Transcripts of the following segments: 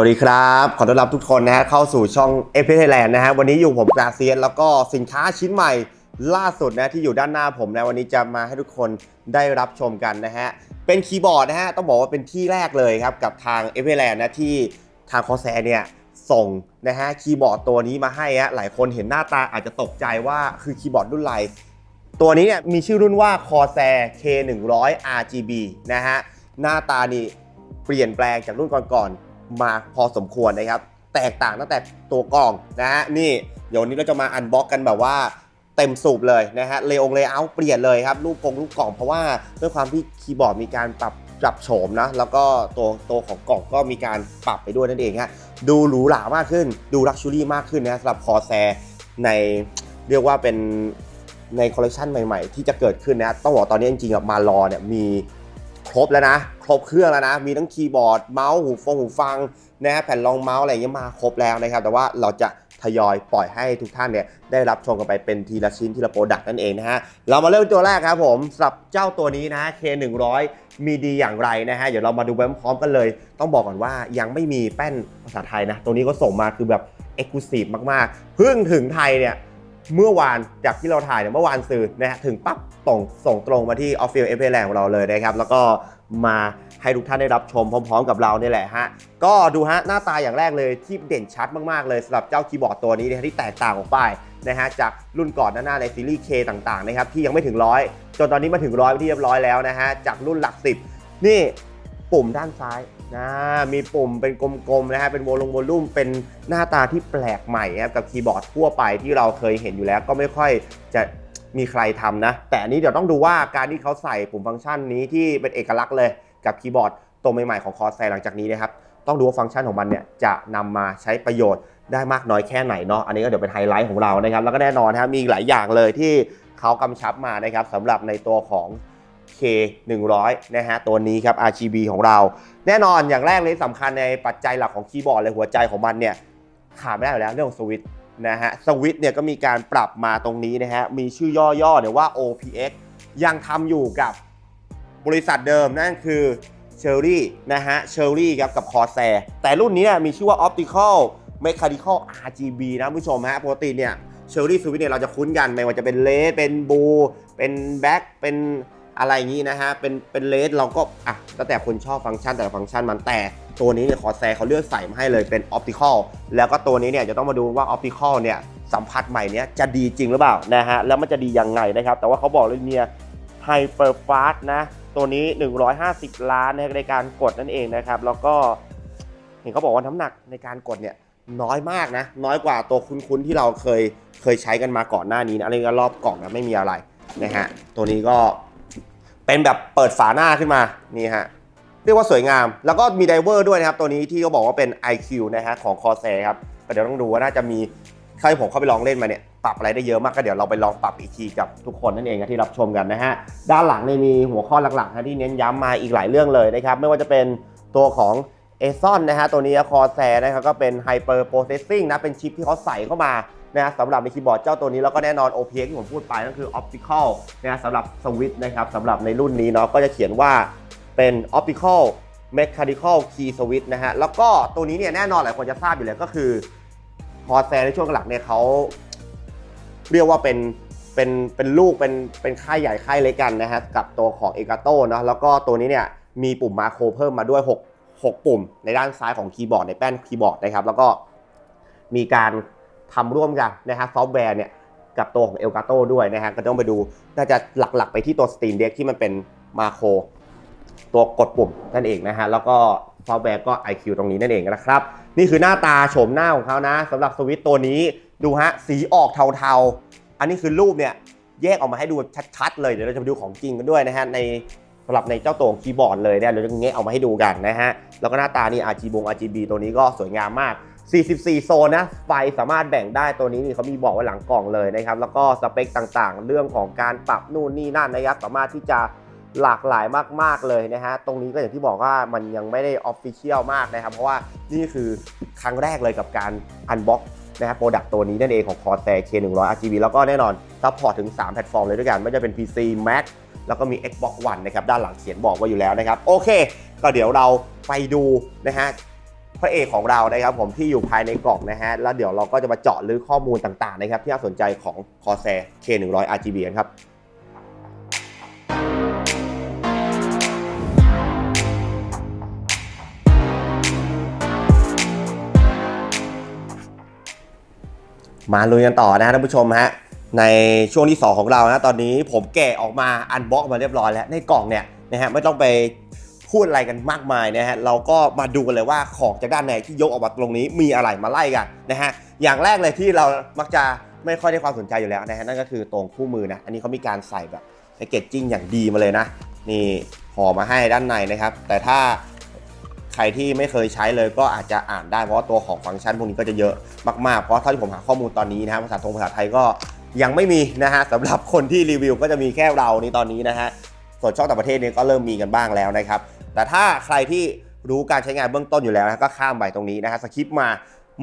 วัสดีครับ ขอต้อนรับทุกคนนะฮะเข้าสู่ช่องเอฟเ i ไทยแลนด์นะฮะวันนี้อยู่ผมกาเซียนแล้วก็สินค้าชิ้นใหม่ล่าสุดนะที่อยู่ด้านหน้าผมนะวันนี้จะมาให้ทุกคนได้รับชมกันนะฮะเป็นคีย์บอร์ดนะฮะต้องบอกว่าเป็นที่แรกเลยครับกับทางเอฟเ i ไทยแลนด์นะที่ทางคอแซเนี่ยส่งนะฮะคีย์บอร์ดตัวนี้มาให้ฮะหลายคนเห็นหน้าตาอาจจะตกใจว่าคือคีย์บอร์ดรุ่นอะไรตัวนี้เนี่ยมีชื่อรุ่นว่า Corsair K100 RGB นะฮะหน้าตานี่เปลี่ยนแปลงจากรุ่นก่อนๆ มาพอสมควรนะครับ แตกต่างตั้งแต่ตัวกล่องนะฮะนี่เดี๋ยวนี้เราจะมาอันบ็อกกันแบบว่าเต็มสูบเลยนะฮะเลองเลเยอร์เปลี่ยนเลยครับรูปกงรูปกล่องเพราะว่าด้วยความที่คีย์บอร์ดมีการปรับปรับโฉมนะแล้วก็ตัวตัวของกล่องก็มีการปรับไปด้วยนั่นเองฮะดูหรูหรามากขึ้น ดูลักชัวรี่มากขึ้นนะสำหรับ Corsair ในเรียกว่าเป็นในคอลเลคชันใหม่ๆ ที่จะเกิดขึ้นนะต้องบอกตอนนี้จริงๆมารอเนี่ยมีครบแล้วนะ ครบเครื่องแล้วนะ มีทั้งคีย์บอร์ดเมาส์หูฟงหูฟังนะฮะแผ่นรองเมาส์อะไรย่างเงี้ยมาครบแล้วนะครับ แต่ว่าเราจะทยอยปล่อยให้ทุกท่านเนี่ยได้รับชมกันไปเป็นทีละชิ้นทีละโปรดักต์นั่นเองนะฮะ เรามาเริ่มตัวแรกครับผมสำหรับเจ้าตัวนี้นะ K100 มีดีอย่างไรนะฮะ เดี๋ยวเรามาดูไปพร้อมกันเลย ต้องบอกก่อนว่ายังไม่มีแป้นภาษาไทยนะ ตัวนี้ก็ส่งมาคือแบบ e x c l u s i v e มากๆ เพิ่งถึงไทยเนี่ยเมื่อวานจากที่เราถ่ายเนี่ยเมื่อวานสื่อนะฮะถึงปั๊บส่งส่งตรงมาที่ออฟฟิศเอฟเอแของเราเลยนะครับ แล้วก็ มาให้ทุกท่านได้รับชมพร้อม ๆ กับเราเนี่ยแหละฮะ ก็ดูฮะหน้าตาอย่างแรกเลยที่เด่นชัดมากๆเลยสำหรับเจ้าคีย์บอร์ดตัวนี้นะที่แตกต่างออกไปนะฮะจากรุ่นก่อนหน้าในซีรีส์ K ต่างๆนะครับที่ยังไม่ถึงร้อยจนตอนนี้มาถึงร้อยที่เรียบร้อยแล้วนะฮะจากรุ่นหลักสิบนี่ปุ่มด้านซ้ายนะมีปุ่มเป็นกลมๆนะฮะเป็นโวลงโวลุ่มเป็นหน้าตาที่แปลกใหม่ครับกับคีย์บอร์ดทั่วไปที่เราเคยเห็นอยู่แล้วก็ไม่ค่อยจะ มีใครทำนะ แต่อันนี้เดี๋ยวต้องดูว่าการที่เขาใส่ปุ่มฟังก์ชันนี้ที่เป็นเอกลักษณ์เลยกับคีย์บอร์ดตัวใหม่ๆของคอร์แซหลังจากนี้นะครับต้องดูว่าฟังก์ชันของมันเนี่ยจะนำมาใช้ประโยชน์ได้มากน้อยแค่ไหนเนาะอันนี้ก็เดี๋ยวเป็นไฮไลท์ของเรานะครับแล้วก็แน่นอนนะครับมีหลายอย่างเลยที่เขากำชับมานะครับสำหรับในตัวของ K 100 นะฮะตัวนี้ครับ RGB ของเรา แน่นอนอย่างแรกเลยสำคัญในปัจจัยหลักของคีย์บอร์ดเลยหัวใจของมันเนี่ยขาดไม่ได้อยู่แล้วเรื่องของสวิตช์ นะฮะสวิตเนี่ยก็มีการปรับมาตรงนี้นะฮะมีชื่อย่อๆเนี่ยว่า OPX ยังทำอยู่กับบริษัทเดิมนั่นคือเชอรี่นะฮะเชอรี่ครับกับคอแซแต่รุ่นนี้เนี่ยมีชื่อว่า Optical Mechanical RGB นะผู้ชมฮะปกติเนี่ยเชอรี่สวิตเนี่ยเราจะคุ้นกันไม่ว่าจะเป็นเลสเป็นบู เป็นแบ็คเป็น อะไรอย่างนี้นะฮะ เป็นเป็นเลสเราก็อะแล้วแต่คนชอบฟังก์ชันแต่ละฟังก์ชันมันแต่ตัวนี้เนี่ยคอแซเขาเลือกใส่มาให้เลยเป็น Optical แล้วก็ตัวนี้เนี่ยจะต้องมาดูว่า Optical เนี่ยสัมผัสใหม่เนี้ยจะดีจริงหรือเปล่านะฮะแล้วมันจะดียังไงนะครับ แต่ว่าเขาบอกเลยเนี่ย Hyper Fast นะตัวนี้ 150 ล้านนะในการกดนั่นเองนะครับ แล้วก็เห็นเขาบอกว่าน้ำหนักในการกดเนี่ยน้อยมากนะ น้อยกว่าตัวคุ้นๆที่เราเคยเคยใช้กันมาก่อนหน้านี้นะอันนี้ก็รอบกล่องนะไม่มีอะไรนะฮะตัวนี้ก็ เป็นแบบเปิดฝาหน้าขึ้นมานี่ฮะเรียกว่าสวยงาม แล้วก็มีไดเวอร์ด้วยนะครับ ตัวนี้ที่เขาบอกว่าเป็น IQ นะฮะของ Corsair ครับเดี๋ยวต้องดูว่าน่าจะมีใครผมเข้าไปลองเล่นมาเนี่ยปรับอะไรได้เยอะมากก็เดี๋ยวเราไปลองปรับอีกทีกับทุกคนนั่นเองนะที่รับชมกันนะฮะด้านหลังเนี่ยมีหัวข้อหลักๆนะที่เน้นย้ำมาอีกหลายเรื่องเลยนะครับไม่ว่าจะเป็นตัวของ a s o n นนะฮะตัวนี้คอแซนะครับก็เป็น Hyper Processing นะเป็นชิปที่เขาใส่เข้ามา นะฮะสำหรับในคีย์บอร์ดเจ้าตัวนี้แล้วก็แน่นอน OPX ที่ผมพูดไปนั่นคือ Optical นะฮะสำหรับสวิตช์นะครับสำหรับในรุ่นนี้เนาะก็จะเขียนว่าเป็น Optical Mechanical Key Switch นะฮะแล้วก็ตัวนี้เนี่ยแน่นอนหลายคนจะทราบอยู่แล้วก็คือคอแซในช่วงหลังเนี่ยเขาเรียกว่าเป็นเป็นเป็นลูกเป็นเป็นค่ายใหญ่ค่ายเล็กกันนะฮะกับตัวของเอกาโตเนาะแล้วก็ตัวนี้เนี่ยมีปุ่มมาโครเพิ่มมาด้วย 6 6 ปุ่มในด้านซ้ายของคีย์บอร์ดในแป้นคีย์บอร์ดนะครับแล้วก็มีการ ทำร่วมกันนะฮะซอฟต์แวร์เนี่ยกับตัวของ Elgato ด้วยนะฮะก็ต้องไปดูน่าจะหลักๆ ไปที่ตัว Steam Deck ที่มันเป็นมาโครตัวกดปุ่มนั่นเองนะฮะแล้วก็ซอฟต์แวร์ก็ IQ ตรงนี้นั่นเองนะครับนี่คือหน้าตาโฉมหน้าของเขานะสำหรับสวิตตัวนี้ดูฮะสีออกเทาๆ อันนี้คือรูปเนี่ยแยกออกมาให้ดูชัดๆเลยเดี๋ยวเราจะไปดูของจริงกันด้วยนะฮะในสำหรับในเจ้าตัวคีย์บอร์ดเลยเนี่ยเราจะแงะออกมาให้ดูกันนะฮะแล้วก็หน้าตานี่ RGB RGB ตัวนี้ก็สวยงามมาก 44 โซนนะ ไฟสามารถแบ่งได้ตัวนี้นี่เขามีบอกไว้หลังกล่องเลยนะครับ แล้วก็สเปคต่างๆ เรื่องของการปรับนู่นนี่นั่นนะครับ สามารถที่จะหลากหลายมากๆเลยนะฮะ ตรงนี้ก็อย่างที่บอกว่ามันยังไม่ได้ออฟฟิเชียลมากนะครับ เพราะว่านี่คือครั้งแรกเลยกับการอันบ็อกนะครับโปรดักต์ตัวนี้นั่นเองของ Corsair K100 RGB แล้วก็แน่นอนซัพพอร์ตถึง 3 แพลตฟอร์มเลยด้วยกันไม่ว่าจะเป็น PC Mac แล้วก็มี Xbox One นะครับ ด้านหลังเขียนบอกไว้อยู่แล้วนะครับ โอเค ก็เดี๋ยวเราไปดูนะฮะ พระเอกของเรานะครับผมที่อยู่ภายในกล่องนะฮะแล้วเดี๋ยวเราก็จะมาเจาะลึกข้อมูลต่างๆนะครับที่น่าสนใจของ Corsair K100 RGB กันครับมาลุยกันต่อนะฮะท่านผู้ชมฮะในช่วงที่ 2 ของเรานะตอนนี้ผมแกะออกมาอันบ็อกมาเรียบร้อยแล้วในกล่องเนี่ยนะฮะไม่ต้องไป พูดอะไรกันมากมายนะฮะเราก็มาดูกันเลยว่าของจากด้านในที่ยกออกมาตรงนี้มีอะไรมาไล่กันนะฮะอย่างแรกเลยที่เรามักจะไม่ค่อยได้ความสนใจอยู่แล้วนะฮะนั่นก็คือตรงคู่มือนะอันนี้เขามีการใส่แบบแพคเกจจิ้งอย่างดีมาเลยนะ นี่ห่อมาให้ด้านในนะครับ แต่ถ้าใครที่ไม่เคยใช้เลยก็อาจจะอ่านได้เพราะว่าตัวของฟังก์ชันพวกนี้ก็จะเยอะมากๆ เพราะเท่าที่ผมหาข้อมูลตอนนี้นะฮะภาษาทงภาษาไทยก็ยังไม่มีนะฮะสำหรับคนที่รีวิวก็จะมีแค่เรานี่ตอนนี้นะฮะส่วนช่องต่างประเทศเนี่ยก็เริ่มมีกันบ้างแล้วนะครับ แต่ถ้าใครที่รู้การใช้งานเบื้องต้นอยู่แล้วนะก็ข้ามไปตรงนี้นะฮะสคริปต์มา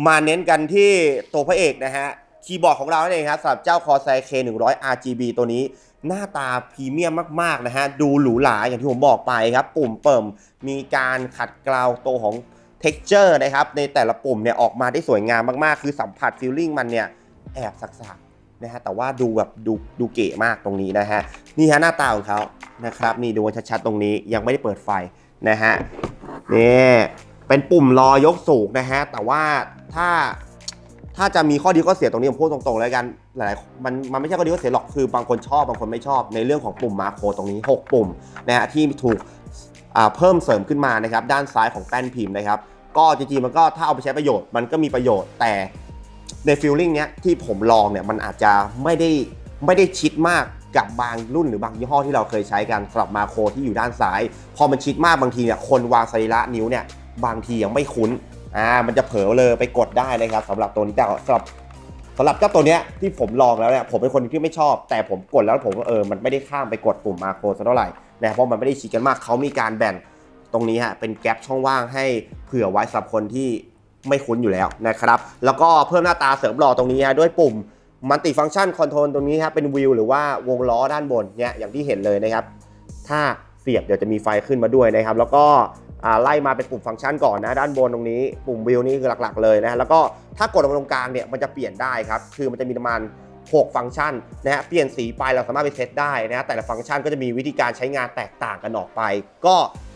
มาเน้นกันที่ตัวพระเอกนะฮะคีย์บอร์ดของเรานั่นเองครับสำหรับเจ้า Corsair K100 RGB ตัวนี้ หน้าตาพรีเมียมมากๆนะฮะดูหรูหราอย่างที่ผมบอกไปครับปุ่มเปิ่มมีการขัดเกลาตัวของ texture นะครับในแต่ละปุ่มเนี่ยออกมาได้สวยงามมากๆ คือสัมผัสฟีลลิ่งมันเนี่ยแอบสักๆ นะฮะแต่ว่าดูแบบดูดูเก๋มากตรงนี้นะฮะนี่ฮะหน้าตาของเขานะครับนี่ดูชัดๆตรงนี้ยังไม่ได้เปิดไฟนะฮะนี่เป็นปุ่มรอยกสูงนะฮะแต่ว่าถ้าถ้าจะมีข้อดีข้อเสียตรงนี้ผมพูดตรงๆเลยกันหลายๆมันมันไม่ใช่ข้อดีข้อเสียหรอกคือบางคนชอบบางคนไม่ชอบในเรื่องของปุ่มมาโครตรงนี้ 6 ปุ่มนะฮะที่ถูกเพิ่มเสริมขึ้นมานะครับด้านซ้ายของแป้นพิมพ์นะครับ ก็จริงๆมันก็ถ้าเอาไปใช้ประโยชน์มันก็มีประโยชน์แต่ ในฟีลลิ่งเนี้ยที่ผมลองเนี่ยมันอาจจะไม่ได้ไม่ได้ชิดมากกับบางรุ่นหรือบางยี่ห้อที่เราเคยใช้กันสำหรับมาโครที่อยู่ด้านซ้าย พอมันชิดมากบางทีเนี่ยคนวางสรีระนิ้วเนี่ยบางทียังไม่คุ้นอ่ามันจะเผลอเลยไปกดได้นะครับสำหรับตัวนี้แต่สำหรับสำหรับเจ้าตัวเนี้ยที่ผมลองแล้วเนี่ยผมเป็นคนที่ไม่ชอบ แต่ผมกดแล้วผมเออมันไม่ได้ข้ามไปกดปุ่มมาโครสักเท่าไหร่นะเพราะมันไม่ได้ฉีกกันมากเขามีการแบ่งตรงนี้ฮะเป็นแกลบช่องว่างให้เผื่อไว้สำหรับคนที่ ไม่คุ้นอยู่แล้วนะครับ แล้วก็เพิ่มหน้าตาเสริมหล่อตรงนี้ด้วยปุ่มมัลติฟัง c t ชันคอนโทรลตรงนี้ฮะเป็นวิวหรือว่าวงล้อด้านบนเนี่ยอย่างที่เห็นเลยนะครับ ถ้าเสียบเดี๋ยวจะมีไฟขึ้นมาด้วยนะครับ แล้วก็ไล่มาเป็นปุ่มฟังก์ชันก่อนนะด้านบนตรงนี้ ปุ่มวิวนี่คือหลักๆเลยนะแล้วก็ถ้ากดลงตรงกลางเนี่ยมันจะเปลี่ยนได้ครับคือมันจะมีประมาณ6ฟังก์ชันนะฮะเปลี่ยนสีไปเราสามารถไปเซตได้นะฮะแต่ละฟังก์ชันก็จะมีวิธีการใช้งานแตกต่างกันออกไป ก็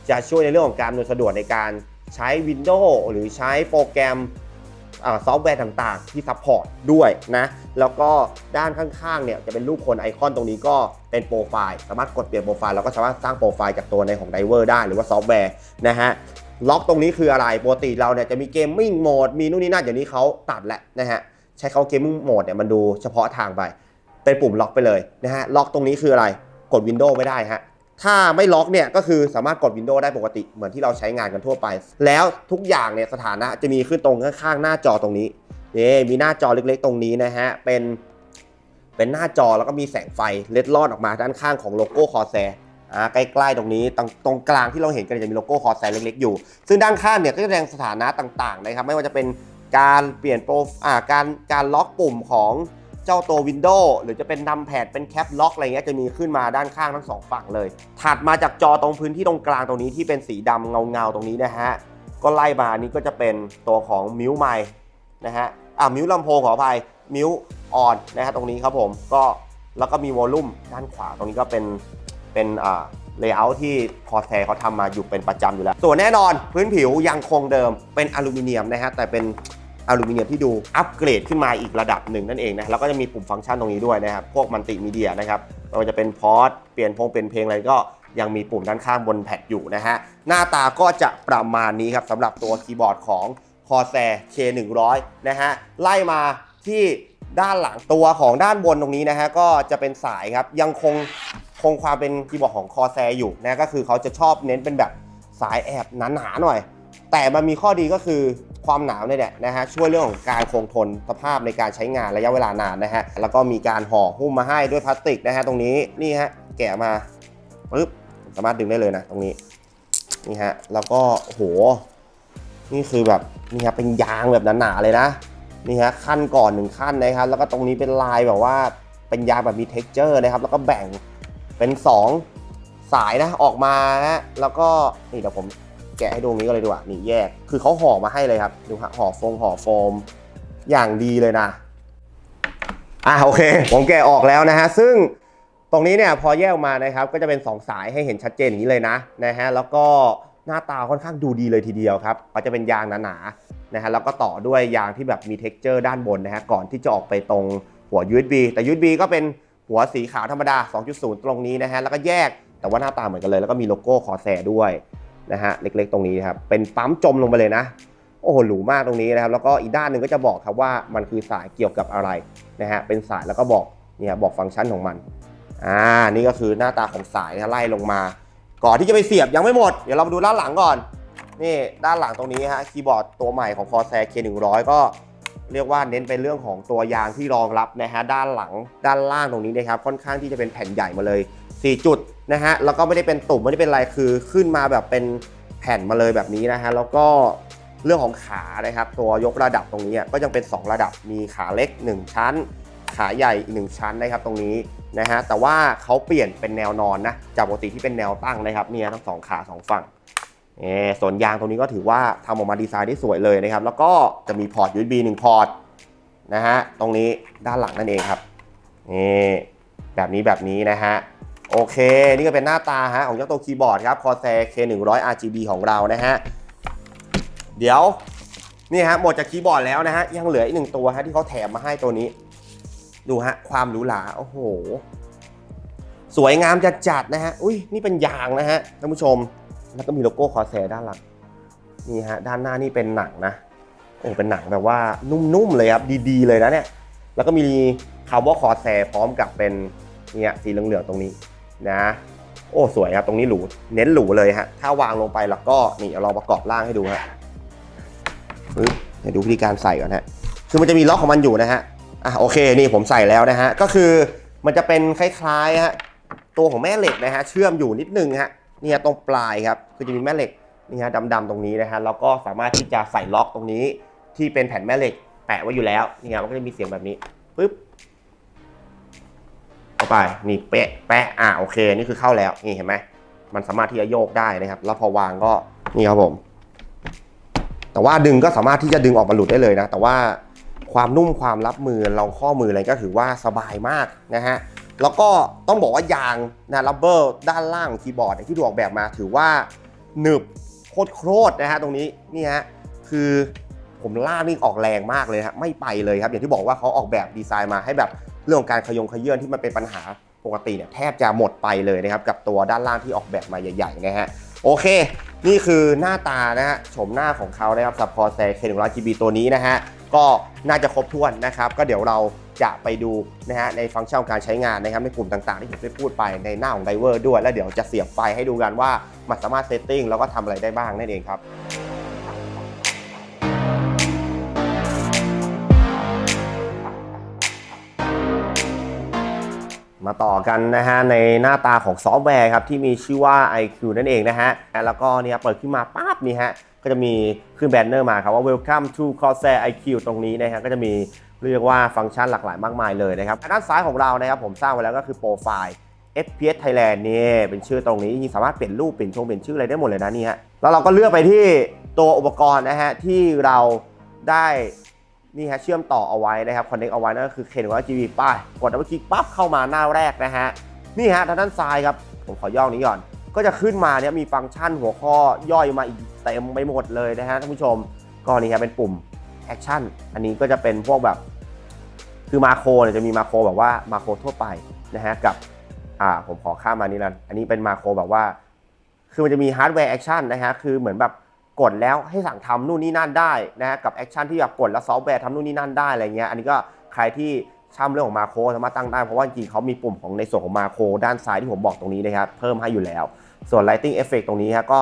จะช่วยในเรื่องของการอำนวยสะดวกในการ ใช้ Windows หรือใช้โปรแกรมอซอฟต์แวร์ต่างๆ ที่ซัพพอร์ตด้วยนะ แล้วก็ด้านข้างๆ เนี่ยจะเป็นรูปคนไอคอนตรงนี้ก็เป็นโปรไฟล์ สามารถกดเปลี่ยนโปรไฟล์แล้วก็สามารถสร้างโปรไฟล์จากตัวในของไดเวอร์ได้หรือว่าซอฟต์แวร์นะฮะล็อกตรงนี้คืออะไรปกติเราเนี่ยจะมีเกมมิ่งโหมดมีนู่นนี่นั่นอย่างนี้เขาตัดแหละนะฮะใช้เขาเกมมิ่งโหมดเนี่ยมันดูเฉพาะทางไป เป็นปุ่มล็อกไปเลยนะฮะล็อกตรงนี้คืออะไรกด Windows ไม่ได้ฮะ ถ้าไม่ล็อกเนี่ยก็คือสามารถกด Windows ได้ปกติเหมือนที่เราใช้งานกันทั่วไป แล้วทุกอย่างเนี่ยสถานะจะมีขึ้นตรงข้างๆหน้าจอตรงนี้นี่มีหน้าจอเล็กๆ ตรงนี้นะฮะเป็นเป็นหน้าจอแล้วก็มีแสงไฟเล็ดลอดออกมาด้านข้างของโลโก้คอแซอ่าใกล้ๆตรงนี้ตรงตรงกลางที่เราเห็นกันจะมีโลโก้คอแซเล็กๆอยู่ ซึ่งด้านข้างเนี่ยก็จะแสดงสถานะต่างๆนะครับไม่ว่าจะเป็นการเปลี่ยนโปรอ่าการการล็อกปุ่มของ เจ้าตัว Windows หรือจะเป็นนำแพดเป็นแคปล็อกอะไรเงี้ยจะมีขึ้นมาด้านข้างทั้งสองฝั่งเลย ถัดมาจากจอตรงพื้นที่ตรงกลางตรงนี้ที่เป็นสีดำเงาๆตรงนี้นะฮะก็ไล่มานี้ก็จะเป็นตัวของมิวไมนะฮะอ่ามิวลำโพงขออภัยมิวออนนะฮะตรงนี้ครับผมก็แล้วก็มีวอลลุ่มด้านขวาตรงนี้ก็เป็นเป็นอ่าเลเยอร์ที่คอแทเขาทำมาอยู่เป็นประจำอยู่แล้ว ส่วนแน่นอนพื้นผิวยังคงเดิมเป็นอลูมิเนียมนะฮะแต่เป็น อลูมิเนียมที่ดูอัปเกรดขึ้นมาอีกระดับหนึ่งนั่นเองนะแล้วก็จะมีปุ่มฟังก์ชันตรงนี้ด้วยนะครับ พวกมัลติมีเดียนะครับไม่ว่าจะเป็นพอร์ตเปลี่ยนพงเปลี่ยนเพลงอะไรก็ยังมีปุ่มด้านข้างบนแพดอยู่นะฮะ หน้าตาก็จะประมาณนี้ครับสำหรับตัวคีย์บอร์ดของ Corsair K100 นะฮะ ไล่มาที่ด้านหลังตัวของด้านบนตรงนี้นะฮะ ก็จะเป็นสายครับ ยังคงคงความเป็นคีย์บอร์ดของ Corsair อยู่นะก็คือเขาจะชอบเน้นเป็นแบบสายแอบหนาๆหน่อย แต่มันมีข้อดีก็คือความหนาวเนี่ยแหละนะฮะช่วยเรื่องของการคงทนสภาพในการใช้งานระยะเวลานานนะฮะแล้วก็มีการห่อหุ้มมาให้ด้วยพลาสติกนะฮะตรงนี้นี่ฮะแกะมาปึ๊บสามารถดึงได้เลยนะตรงนี้นี่ฮะแล้วก็โหนี่คือแบบนี่ครับเป็นยางแบบหนาๆเลยนะนี่ฮะขั้นก่อนหนึ่งขั้นนะครับ แล้วก็ตรงนี้เป็นลายแบบว่าเป็นยางแบบมี t e x t อร์นะครับ แล้วก็แบ่งเป็น 2 สายนะออกมาฮะแล้วก็นี่เดี๋ยวผม แกะให้ดูตรงนี้ก็เลยดีกว่านี่แยก คือเขาห่อมาให้เลยครับ ดูฮะห่อฟงห่อโฟม อย่างดีเลยนะ อะโอเค ผมแกะออกแล้วนะฮะ ซึ่งตรงนี้เนี่ยพอแยกออกมานะครับ ก็จะเป็น 2 สายให้เห็นชัดเจนอย่างนี้เลยนะนะฮะ แล้วก็หน้าตาค่อนข้างดูดีเลยทีเดียวครับก็จะเป็นยางหนาๆนะฮะ แล้วก็ต่อด้วยยางที่แบบมี t e x t อร์ด้านบนนะฮะ ก่อนที่จะออกไปตรงหัว USB แต่ USB ก็เป็นหัวสีขาวธรรมดา 2.0 ตรงนี้นะฮะ แล้วก็แยกแต่ว่าหน้าตาเหมือนกันเลย แล้วก็มีโลโก้คอแซด้วย นะฮะเล็กๆตรงนี้ครับเป็นปั๊มจมลงไปเลยนะโอ้โหหรูมากตรงนี้นะครับแล้วก็อีกด้านหนึ่งก็จะบอกครับว่ามันคือสายเกี่ยวกับอะไรนะฮะเป็นสายแล้วก็บอกเนี่ยบอกฟังก์ชันของมันอ่านี่ก็คือหน้าตาของสายนะไล่ลงมา ก่อนที่จะไปเสียบยังไม่หมด เดี๋ยวเรามาดูด้านหลังก่อน นี่ด้านหลังตรงนี้ฮะคีย์บอร์ดตัวใหม่ของ Corsair K100 ก็เรียกว่าเน้นไปเรื่องของตัวยางที่รองรับนะฮะด้านหลังด้านล่างตรงนี้นะครับค่อนข้างที่จะเป็นแผ่นใหญ่มาเลย 4 จุดนะฮะแล้วก็ไม่ได้เป็นตุ่มไม่ได้เป็นอะไรคือขึ้นมาแบบเป็นแผ่นมาเลยแบบนี้นะฮะแล้วก็เรื่องของขานะครับ ตัวยกระดับตรงนี้ก็ยังเป็น 2 ระดับมีขาเล็ก 1 ชั้น ขาใหญ่อีกหนึ่งชั้นนะครับตรงนี้นะฮะแต่ว่าเขาเปลี่ยนเป็นแนวนอนนะจากปกติที่เป็นแนวตั้งนะครับเนี่ยทั้งสองขาสองฝั่งเออส่วนยางตรงนี้ก็ถือว่าทำออกมาดีไซน์ได้สวยเลยนะครับ แล้วก็จะมีพอร์ต USB 1 พอร์ตนะฮะตรงนี้ด้านหลังนั่นเองครับนี่แบบนี้แบบนี้นะฮะ โอเค นี่ก็เป็นหน้าตาฮะของเจ้าตัวคีย์บอร์ดครับ Corsair K100 RGB ของเรานะฮะ เดี๋ยว นี่ฮะหมดจากคีย์บอร์ดแล้วนะฮะ ยังเหลืออีกหนึ่งตัวฮะที่เขาแถมมาให้ตัวนี้ ดูฮะ ความหรูหรา โอ้โห สวยงามจัดจัดนะฮะ อุ้ยนี่เป็นยางนะฮะท่านผู้ชม แล้วก็มีโลโก้คอแซด้านหลัง นี่ฮะ ด้านหน้านี่เป็นหนังนะ โอ้ เป็นหนังแบบว่านุ่มๆเลยครับ ดีๆ เลยนะเนี่ย แล้วก็มีคำว่าคอแซพร้อมกับเป็นเนี่ยสีเหลืองๆตรงนี้ นะโอ้สวยครับตรงนี้หรูเน้นหรูเลยฮะถ้าวางลงไปแล้วก็นี่เอาประกอบร่างให้ดูฮะปึ๊บให้ดูวิธีการใส่ก่อนฮะคือมันจะมีล็อกของมันอยู่นะฮะอะโอเคนี่ผมใส่แล้วนะฮะก็คือมันจะเป็นคล้ายๆฮะตัวของแม่เหล็กนะฮะเชื่อมอยู่นิดนึงฮะเนี่ยตรงปลายครับคือจะมีแม่เหล็กนี่ฮะดำๆตรงนี้นะฮะแล้วก็สามารถที่จะใส่ล็อกตรงนี้ ที่เป็นแผ่นแม่เหล็กแปะไว้อยู่แล้วนี่ครับมันก็จะมีเสียงแบบนี้ปึ๊บ ไปนี่เป๊ะแปะอะโอเคนี่คือเข้าแล้วนี่เห็นไหมมันสามารถที่จะโยกได้นะครับ แล้วพอวางก็นี่ครับผม แต่ว่าดึงก็สามารถที่จะดึงออกมาหลุดได้เลยนะ แต่ว่าความนุ่มความรับมือรองข้อมืออะไรก็ถือว่าสบายมากนะฮะแล้วก็ต้องบอกว่ายางนะรับเบอร์ด้านล่างของคีย์บอร์ดที่ดูออกแบบมาถือว่าหนึบโคตรโคตรนะฮะตรงนี้นี่ฮะคือผมล่ากนี่ออกแรงมากเลยฮะไม่ไปเลยครับอย่างที่บอกว่าเขาออกแบบดีไซน์มาให้แบบ รื่องของการขยงขยื่นที่มันเป็นปัญหาปกติเนี่ยแทบจะหมดไปเลยนะครับกับตัวด้านล่างที่ออกแบบมาใหญ่ๆนะฮะโอเค นี่คือหน้าตานะฮะโฉมหน้าของเขานะครับสับคอแซเคหนึ่งร้อยจีบีตัวนี้นะฮะก็น่าจะครบถ้วนนะครับ ก็เดี๋ยวเราจะไปดูนะฮะในฟังก์ชันการใช้งานนะครับ ในกลุ่มต่างๆ ที่ผมได้พูดไปในหน้าของไดเวอร์ด้วย แล้วเดี๋ยวจะเสียบไฟให้ดูกันว่ามันสามารถเซตติ้งแล้วก็ทำอะไรได้บ้างนั่นเองครับ มาต่อกันนะฮะในหน้าตาของซอฟต์แวร์ครับที่มีชื่อว่า IQ นั่นเองนะฮะแล้วก็เนี่ยเปิดขึ้นมาปั๊บนี่ฮะก็จะมีขึ้นแบนเนอร์มาครับว่า Welcome to Corsair IQ ตรงนี้นะฮะก็จะมีเรียกว่าฟังก์ชันหลากหลายมากมายเลยนะครับด้านซ้ายของเรานะครับผมสร้างไว้แล้วก็คือโปรไฟล์ FPS Thailand เนี่ยเป็นชื่อตรงนี้จริงสามารถเปลี่ยนรูปเปลี่ยนชงเปลี่ยนชื่ออะไรได้หมดเลยนะนี่ฮะแล้วเราก็เลือกไปที่ตัวอุปกรณ์นะฮะที่เราได้ นี่ฮะเชื่อมต่อเอาไว้นะครับ connect เอาไว้นั่นก็คือ K100GB ป้ายกดดับเบิลคลิกปั๊บเข้ามาหน้าแรกนะฮะนี่ฮะทางด้านซ้ายครับผมขอย่อนี้ก่อน ก็จะขึ้นมาเนี่ยมีฟังก์ชันหัวข้อย่อยมาอีกเต็มไปหมดเลยนะฮะท่านผู้ชมก็นี่ครับเป็นปุ่มแอคชั่นอันนี้ก็จะเป็นพวกแบบ คือมาโครเนี่ยจะมีมาโครแบบว่ามาโครทั่วไปนะฮะกับอ่าผมขอข้ามมานี่นั่นอันนี้เป็นมาโครแบบว่า คือมันจะมีฮาร์ดแวร์แอคชั่นนะฮะคือเหมือนแบบ กดแล้วให้สั่งทำนู่นนี่นั่นได้นะฮะกับแอคชั่นที่แบบกดแล้วซอฟต์แวร์ทำนู่นนี่นั่นได้อะไรเงี้ยอันนี้ก็ใครที่ช่ำเรื่องของมาโครสามารถตั้งได้เพราะว่าจริงเขามีปุ่มของในส่วนของมาโครด้านซ้ายที่ผมบอกตรงนี้นะครับเพิ่มให้อยู่แล้ว ส่วน Lighting Effect ตรงนี้ฮะก็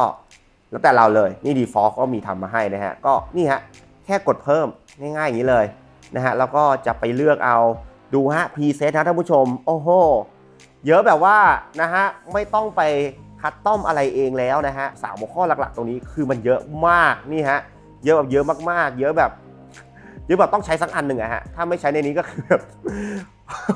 แล้วแต่เราเลยนี่ Default ก็มีทำมาให้นะฮะก็นี่ฮะแค่กดเพิ่มง่ายๆอย่างนี้เลยนะฮะแล้วก็จะไปเลือกเอาดูฮะ preset นะท่านผู้ชม โอ้โห เยอะแบบว่านะฮะไม่ต้องไป คัดต้อมอะไรเองแล้วนะฮะสามหัวข้อหลักๆ ตรงนี้คือมันเยอะมากนี่ฮะเยอะแบบเยอะมากๆ เยอะแบบเยอะแบบต้องใช้สักอันหนึ่งอะฮะถ้าไม่ใช้ในนี้ก็คือแบบ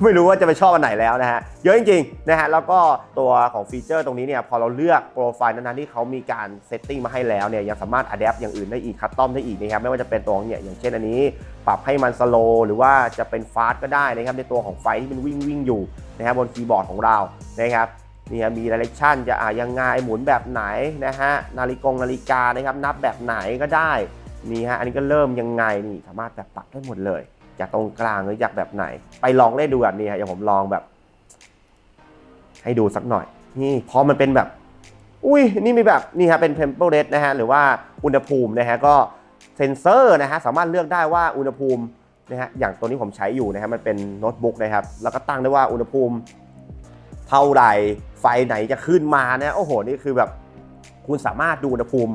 ไม่รู้ว่าจะไปชอบอันไหนแล้วนะฮะเยอะจริงๆนะฮะแล้วก็ตัวของฟีเจอร์ตรงนี้เนี่ยพอเราเลือกโปรไฟล์นั้นๆที่เขามีการเซตติ้งมาให้แล้วเนี่ยยังสามารถอัดแอปอย่างอื่นได้อีกคัสตอมได้อีกนะครับไม่ว่าจะเป็นตัวเนี่ยอย่างเช่นอันนี้ ปรับให้มันสโลหรือว่าจะเป็นฟาสก็ได้นะครับในตัวของไฟที่มันวิ่งวิ่งอยู่นะครับบนคีย์บอร์ดของเรานะครับ นี่มีดิเรกชันจะอ่ายังไงหมุนแบบไหนนะฮะนาฬิกงนาฬิกานะครับนับแบบไหนก็ได้นี่ฮะอันนี้ก็เริ่มยังไงนี่สามารถแบบปรับได้หมดเลย จากตรงกลางหรือจากแบบไหน ไปลองเล่นดูแบบนี้ฮะอย่างผมลองแบบ ให้ดูสักหน่อย นี่พอมันเป็นแบบ อุ้ยนี่มีแบบนี่ฮะเป็น temperature นะฮะหรือว่าอุณหภูมินะฮะก็เซนเซอร์นะฮะสามารถเลือกได้ว่าอุณหภูมินะฮะอย่างตัวนี้ผมใช้อยู่นะฮะมันเป็นโน้ตบุ๊กนะครับแล้วก็ตั้งได้ว่าอุณหภูมิ เท่าไหร่ไฟไหนจะขึ้นมานะโอ้โหนี่คือแบบคุณสามารถดูอุณหภูมิ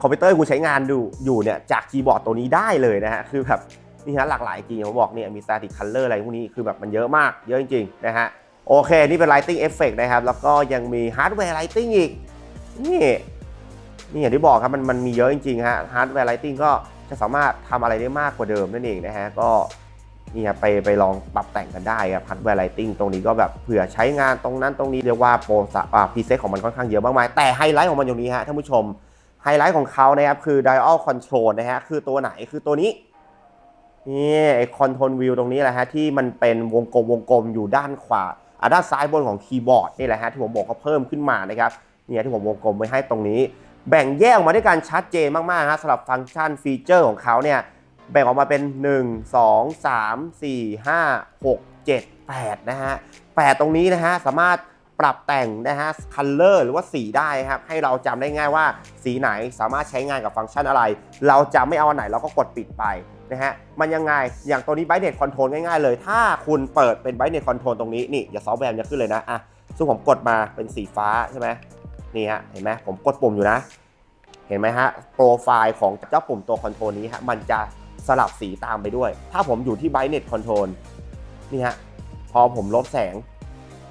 คอมพิวเตอร์คุณใช้งานดูอยู่เนี่ยจากคีย์บอร์ดตัวนี้ได้เลยนะฮะคือแบบนี่ฮะหลากหลายจริงผมบอกเนี่ยมี static color อะไรพวกนี้คือแบบมันเยอะมากเยอะจริงๆนะฮะโอเค นี่เป็น lighting effect นะครับ แล้วก็ยังมี hardware lighting อีก นี่ นี่อย่างที่บอกครับ มันมันมีเยอะจริงๆฮะ hardware lighting ก็จะสามารถทำอะไรได้มากกว่าเดิมนั่นเองนะฮะ ก็ นี่ครับไปไปลองปรับแต่งกันได้ครับ hardware lighting ตรงนี้ก็แบบเผื่อใช้งานตรงนั้นตรงนี้เรียกว่าโปรสอ่า preset ของมันค่อนข้างเยอะมากมายแต่ไฮไลท์ของมันอยู่นี้ฮะท่านผู้ชมไฮไลท์ของเขานะครับคือ dial control นะฮะคือตัวไหนคือตัวนี้นี่ไอคอนโทรลวิวตรงนี้แหละฮะที่มันเป็นวงกลมวงกลมอยู่ด้านขวาอะด้านซ้ายบนของคีย์บอร์ดนี่แหละฮะที่ผมบอกเขาเพิ่มขึ้นมานะครับเนี่ยที่ผมวงกลมไว้ให้ตรงนี้ แบ่งแยกออกมาด้วยกันชัดเจนมากๆฮะสำหรับฟังก์ชันฟีเจอร์ของเขาเนี่ย แบ่งออกมาเป็น 1 2 3 4 5 6 7 8 นะฮะ 8 ตรงนี้นะฮะ สามารถปรับแต่งนะฮะคัลเลอร์หรือว่าสีได้ครับ ให้เราจำได้ง่ายว่าสีไหนสามารถใช้งานกับฟังก์ชันอะไร เราจะไม่เอาอันไหนเราก็กดปิดไปนะฮะ มันยังไง อย่างตัวนี้ b i t e Control ง่ายๆเลย ถ้าคุณเปิดเป็น b i t e Control ตรงนี้ นี่ อย่าซอฟต์แวร์จะขึ้นเลยนะ อะ ซึ่งผมกดมาเป็นสีฟ้าใช่ไหมนี่ฮะ เห็นไหมผมกดปุ่มอยู่นะ เห็นไหมฮะ โปรไฟล์ของเจ้าปุ่มตัวคอนโทรลนี้ฮะ มันจะ สลับสีตามไปด้วย ถ้าผมอยู่ที่ b i t e Control นี่ฮะ พอผมลบแสง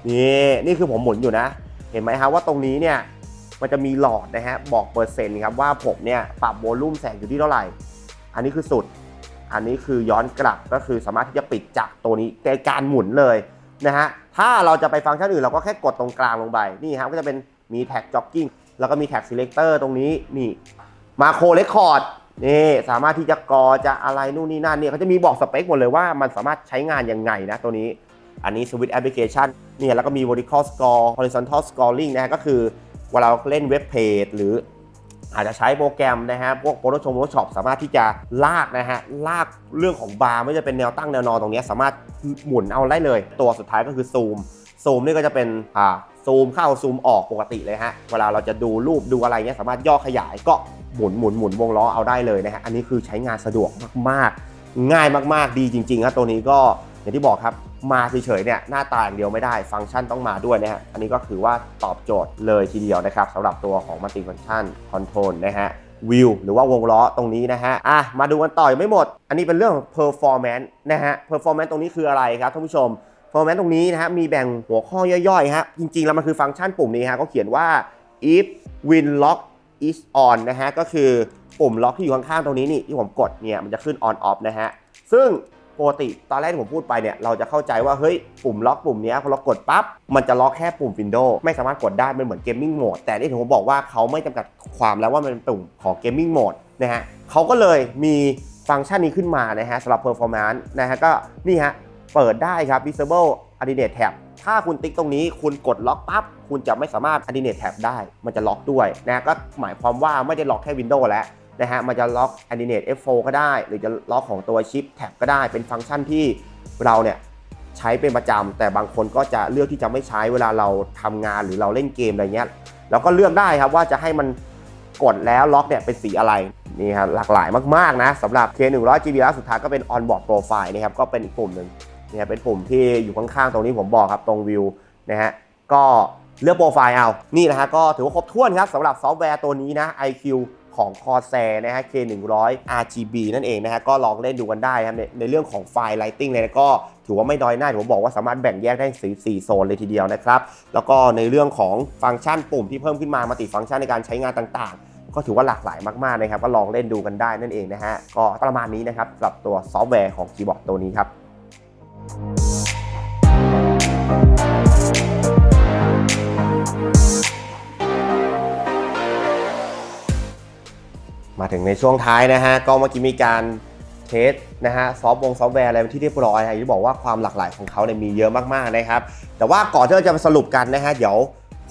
นี่ นี่คือผมหมุนอยู่นะ เห็นไหมฮะว่าตรงนี้เนี่ย มันจะมีหลอดนะฮะ บอกเปอร์เซ็นต์ครับว่าผมเนี่ย ปรับโวลูมแสงอยู่ที่เท่าไหร่ อันนี้คือสุด อันนี้คือย้อนกลับก็คือสามารถที่จะปิดจากตัวนี้ในการหมุนเลยนะฮะ ถ้าเราจะไปฟังก์ชันอื่นเราก็แค่กดตรงกลางลงไป นี่ครับก็จะเป็นมีแท็กจ็อกกิ้ง แล้วก็มีแท็ก selector ตรงนี้ นี่ มาโคเรคคอร์ด นี่สามารถที่จะกอจะอะไรนู่นนี่นั่นเนี่ยเขาจะมีบอกสเปคหมดเลยว่ามันสามารถใช้งานยังไงนะตัวนี้ อันนี้ Switch Application เนี่ยแล้วก็มี vertical score horizontal scoring นะฮะก็คือเวลาเราเล่นเว็บเพจหรืออาจจะใช้โปรแกรมนะฮะ พวก Photoshop Photoshop สามารถที่จะลากนะฮะ ลากเรื่องของบาร์ไม่จะเป็นแนวตั้งแนวนอนตรงนี้ สามารถหมุนเอาได้เลย ตัวสุดท้ายก็คือซูมซูมนี่ก็จะเป็นอ่า ซูมเข้าซูมออกปกติเลยฮะ เวลาเราจะดูรูปดูอะไรเงี้ยสามารถย่อขยายก็หมุนหมุนหมุนวงล้อเอาได้เลยนะฮะ อันนี้คือใช้งานสะดวกมากๆ ง่ายมากๆ ดีจริงๆครับตัวนี้ก็อย่างที่บอกครับมาเฉยๆเนี่ยหน้าตาอย่างเดียวไม่ได้ฟังก์ชันต้องมาด้วยนะฮะ อันนี้ก็คือว่าตอบโจทย์เลยทีเดียวนะครับสำหรับตัวของ Multi Function Control นะฮะวิวหรือว่าวงล้อตรงนี้นะฮะ อะ มาดูกันต่อยังไม่หมด อันนี้เป็นเรื่อง performance นะฮะ performance ตรงนี้คืออะไรครับท่านผู้ชม performance ตรงนี้นะฮะมีแบ่งหัวข้อย่อยๆฮะจริงๆ แล้วมันคือฟังก์ชันปุ่มนี้ฮะเขาเขียนว่า if win lock is on นะฮะก็คือปุ่มล็อกที่อยู่ข้างๆตรงนี้นี่ที่ผมกดเนี่ยมันจะขึ้น on off นะฮะซึ่งปกติตอนแรกที่ผมพูดไปเนี่ยเราจะเข้าใจว่าเฮ้ยปุ่มล็อกปุ่มนี้พอเรากดปั๊บมันจะล็อกแค่ปุ่ม Windows ไม่สามารถกดได้มันเหมือนเกมมิ่งโหมดแต่นี่ผมบอกว่าเขาไม่จำกัดความแล้วว่ามันเป็นปุ่มของเกมมิ่งโหมดนะฮะเขาก็เลยมีฟังก์ชันนี้ขึ้นมานะฮะสำหรับ performance นะฮะก็นี่ฮะ เปิดได้ครับ visible animate tab ถ้าคุณติ๊กตรงนี้คุณกดล็อกปั๊บคุณจะไม่สามารถ animate tab ได้ มันจะล็อกด้วยนะก็หมายความว่าไม่ได้ล็อกแค่ Windows แล้วนะฮะมันจะล็อก Animate F4 ก็ได้ หรือจะล็อกของตัวชิปแท็บก็ได้ เป็นฟังก์ชันที่เราเนี่ยใช้เป็นประจำแต่บางคนก็จะเลือกที่จะไม่ใช้เวลาเราทำงานหรือเราเล่นเกมอะไรเงี้ยเราก็เลือกได้ครับว่าจะให้มันกดแล้วล็อกเนี่ยเป็นสีอะไรนี่ครับหลากหลายมาก ๆ นะสำหรับ K100 GB แล้วสุดท้ายก็เป็น onboard profile นะครับก็เป็นอีกปุ่มหนึ่ง นี่ครับเป็นปุ่มที่อยู่ข้างๆตรงนี้ผมบอกครับตรงวิวนะฮะก็เลือกโปรไฟล์เอานี่นะฮะก็ถือว่าครบถ้วนครับสำหรับซอฟต์แวร์ตัวนี้นะ IQ ของ Corsair นะฮะ K100 RGB นั่นเองนะฮะก็ลองเล่นดูกันได้ครับในในเรื่องของไฟล์ Lighting เลยนะก็ถือว่าไม่น้อยหน้าผมบอกว่าสามารถแบ่งแยกได้สี4โซนเลยทีเดียวนะครับ แล้วก็ในเรื่องของฟังก์ชันปุ่มที่เพิ่มขึ้นมามาติฟังก์ชันในการใช้งานต่างๆ ก็ถือว่าหลากหลายมากๆนะครับก็ลองเล่นดูกันได้นั่นเองนะฮะก็ประมาณนี้นะครับสำหรับตัวซอฟต์แวร์ของคีย์บอร์ดตัวนี้ครับ มาถึงในช่วงท้ายนะฮะ ก็เมื่อกี้มีการเทสนะฮะซอฟต์วงซอฟต์แวร์อะไรที่เรียบร้อยฮะที่บอกว่าความหลากหลายของเขาเนี่ยมีเยอะมากๆนะครับ แต่ว่าก่อนที่เราจะสรุปกันนะฮะเดี๋ยว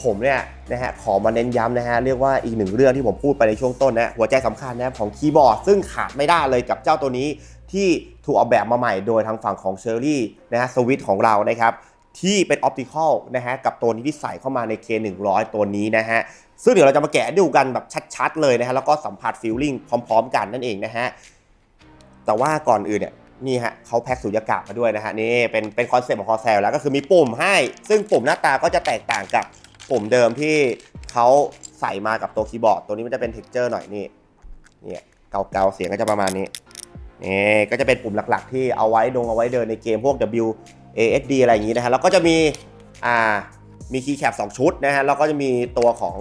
ผมเนี่ยนะฮะขอมาเน้นย้ำนะฮะเรียกว่าอีกหนึ่งเรื่องที่ผมพูดไปในช่วงต้นนะหัวใจสำคัญนะของคีย์บอร์ดซึ่งขาดไม่ได้เลยกับเจ้าตัวนี้ ที่ถูกออกแบบมาใหม่โดยทางฝั่งของเชอรี่นะฮะสวิตของเรานะครับที่เป็นออปติคอลนะฮะกับตัวนี้ที่ใส่เข้ามาใน K100 ตัวนี้นะฮะซึ่งเดี๋ยวเราจะมาแกะดูกันแบบชัดๆเลยนะฮะแล้วก็สัมผัสฟีลลิ่งพร้อมๆ กันนั่นเองนะฮะแต่ว่าก่อนอื่นเนี่ยนี่ฮะเขาแพ็คสุญญากาศมาด้วยนะฮะนี่เป็นเป็นคอนเซ็ปต์ของคอแซลแล้วก็คือมีปุ่มให้ ซึ่งปุ่มหน้าตาก็จะแตกต่างกับปุ่มเดิมที่เขาใส่มากับตัวคีย์บอร์ด ตัวนี้มันจะเป็นเท็กเจอร์หน่อยนี่เนี่ยเกาๆเสียงก็จะประมาณนี้ นี่ก็จะเป็นปุ่มหลักๆ ที่เอาไว้ดงเอาไว้เดินในเกมพวก W ASD อะไรอย่างนี้นะฮะแล้วก็จะมีอ่ามีคีย์แคป2ชุดนะฮะแล้วก็จะมีตัวของ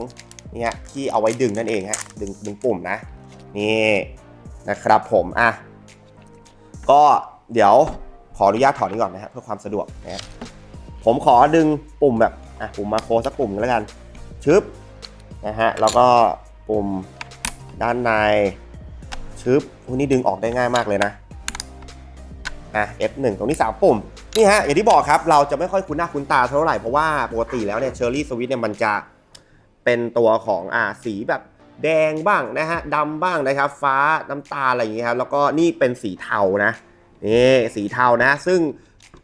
เนี่ยที่เอาไว้ดึงนั่นเองฮะดึงดึงปุ่มนะนี่นะครับผมอะก็เดี๋ยวขออนุญาตถอดนี้ก่อนนะครับเพื่อความสะดวกนะผมขอดึงปุ่มแบบอะปุ่มมาโครสักปุ่มแล้วกันชึบนะฮะแล้วก็ปุ่มด้านใน ชึบพวกนี้ดึงออกได้ง่ายมากเลยนะอะ F1 ตรงนี้ 3 ปุ่ม นี่ฮะ อย่างที่บอกครับ เราจะไม่ค่อยคุ้นหน้าคุ้นตาเท่าไหร่ เพราะว่าปกติแล้วเนี่ยเชอร์รี่สวิตเนี่ยมันจะเป็นตัวของอ่าสีแบบแดงบ้างนะฮะดำบ้างนะครับ ฟ้าน้ำตาอะไรอย่างเงี้ยครับ แล้วก็นี่เป็นสีเทานะ นี่สีเทานะ ซึ่ง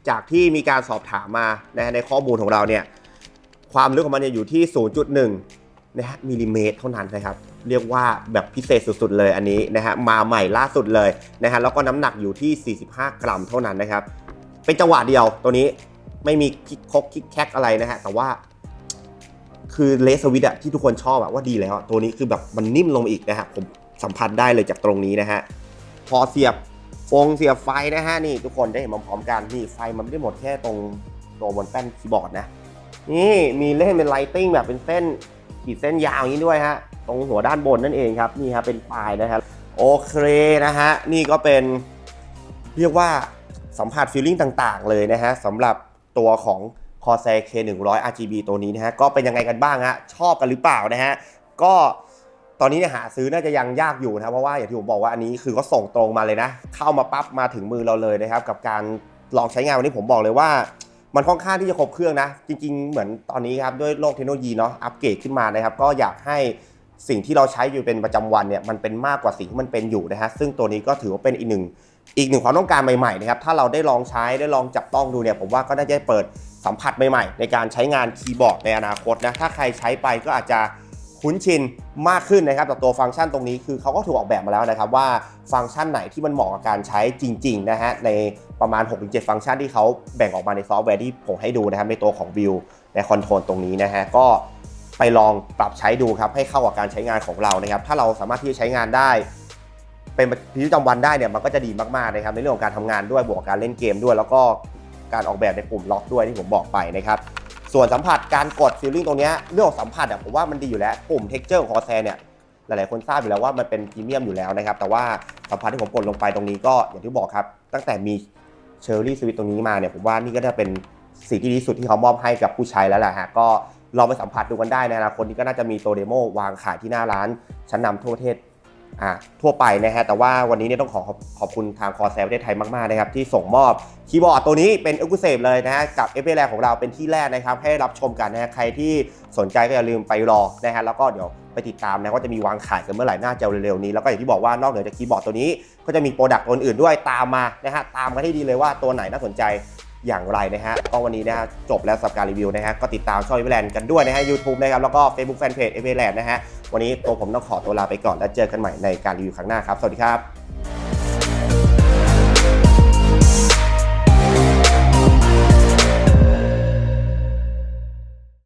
จากที่มีการสอบถามมานะในข้อมูลของเราเนี่ย ความลึกของมันเนี่ยอยู่ที่ 0.1 นะฮะมิลลิเมตรเท่านั้นนะครับ เรียกว่าแบบพิเศษสุดๆเลยอันนี้นะฮะมาใหม่ล่าสุดเลยนะฮะแล้วก็น้ำหนักอยู่ที่ 45 กรัมเท่านั้นนะครับ เป็นจังหวะเดียวตัวนี้ไม่มีคิกคกคิกแคกอะไรนะฮะแต่ว่า คือเลสวิตอะที่ทุกคนชอบอะว่าดีแล้วอะตัวนี้คือแบบมันนิ่มลงอีกนะฮะผมสัมผัสได้เลยจากตรงนี้นะฮะพอเสียบฟงเสียบไฟนะฮะนี่ทุกคนได้เห็นพร้อมๆกันนี่ไฟมันไม่ได้หมดแค่ตรงตรงบนแป้นคีย์บอร์ดนะนี่มีเล่นเป็นไลติ้งแบบเป็นเส้น ขีดเส้นยาวอย่างนี้ด้วยฮะตรงหัวด้านบนนั่นเองครับนี่ฮะเป็นปลายนะครับโอเคนะฮะนี่ก็เป็นเรียกว่าสัมผัสฟีลลิ่งต่างๆ เลยนะฮะสำหรับตัวของ Corsair K100 RGB ตัวนี้นะฮะก็เป็นยังไงกันบ้างฮะชอบกันหรือเปล่านะฮะก็ตอนนี้เนี่ยหาซื้อน่าจะยังยากอยู่นะเพราะว่าอย่างที่ผมบอกว่าอันนี้คือก็ส่งตรงมาเลยนะ เข้ามาปั๊บมาถึงมือเราเลยนะครับ กับการลองใช้งานวันนี้ผมบอกเลยว่า มันค่อนข้างที่จะครบเครื่องนะ จริง ๆ เหมือนตอนนี้ครับด้วยโลกเทคโนโลยีเนาะอัปเกรดขึ้นมานะครับ ก็อยากให้สิ่งที่เราใช้อยู่เป็นประจำวันเนี่ยมันเป็นมากกว่าสิ่งที่มันเป็นอยู่นะฮะซึ่งตัวนี้ก็ถือว่าเป็นอีกหนึ่งอีกหนึ่งความต้องการใหม่ๆนะครับถ้าเราได้ลองใช้ได้ลองจับต้องดูเนี่ยผมว่าก็น่าจะเปิดสัมผัสใหม่ๆ ในการใช้งานคีย์บอร์ดในอนาคตนะถ้าใครใช้ไปก็อาจจะ คุ้นชินมากขึ้นนะครับแต่ตัวฟังก์ชันตรงนี้คือเขาก็ถูกออกแบบมาแล้วนะครับว่าฟังก์ชันไหนที่มันเหมาะกับการใช้จริงๆนะฮะในประมาณ 6-7 ฟังก์ชันที่เขาแบ่งออกมาในซอฟต์แวร์ที่ผมให้ดูนะครับในตัวของ View ในคอนโทรลตรงนี้นะฮะก็ไปลองปรับใช้ดูครับให้เข้ากับการใช้งานของเรานะครับถ้าเราสามารถที่จะใช้งานได้เป็นชีวิตประจำวันได้เนี่ยมันก็จะดีมากๆนะครับในเรื่องของการทำงานด้วยบวกกับการเล่นเกมด้วย แล้วก็การออกแบบในปุ่มล็อกด้วยที่ผมบอกไปนะครับ ส่วนสัมผัสการกดฟีลลิ่งตรงนี้เรื่องของสัมผัสอะผมว่ามันดีอยู่แล้วปุ่มเท็กเจอร์ของคอแซเนี่ยหลายๆคนทราบอยู่แล้วว่ามันเป็นพรีเมียมอยู่แล้วนะครับ แต่ว่าสัมผัสที่ผมกดลงไปตรงนี้ก็อย่างที่บอกครับ ตั้งแต่มีเชอร์รี่สวิตตรงนี้มาเนี่ยผมว่านี่ก็จะเป็นสิ่งที่ดีสุดที่เขามอบให้กับผู้ใช้แล้วแหละฮะก็ลองไปสัมผัสดูกันได้ในอนาคตนี้ก็น่าจะมีตัวเดโมวางขายที่หน้าร้านชั้นนำทั่วประเทศ อ่าทั่วไปนะฮะแต่ว่าวันนี้เนี่ยต้องขอขอบคุณทางคอแซลประเทศไทยมากๆนะครับที่ส่งมอบคีย์บอร์ดตัวนี้เป็นเอ็กซ์คลูซีฟเลยนะฮะกับเอฟเอแรของเราเป็นที่แรกนะครับให้รับชมกันนะฮะใครที่สนใจก็อย่าลืมไปรอนะฮะแล้วก็เดี๋ยวไปติดตามนะว่าจะมีวางขายกันเมื่อไหร่น่าจะเร็วๆนี้แล้วก็อย่างที่บอกว่านอกเหนือจากคีย์บอร์ดตัวนี้ ก็จะมีโปรดักต์ตัวอื่นด้วยตามมานะฮะตามกันให้ดีเลยว่าตัวไหนน่าสนใจ อย่างไรนะฮะก็วันนี้นะฮะจบแล้วสับการรีวิวนะฮะก็ติดตามช่องเอเวอร์แลนด์กันด้วยนะฮะยูทูบนะครับแล้วก็ Facebook Fanpage เอเวอร์แลนด์นะฮะวันนี้ตัวผมต้องขอตัวลาไปก่อนแล้วเจอกันใหม่ในการรีวิวครั้งหน้าครับสวัสดีครับ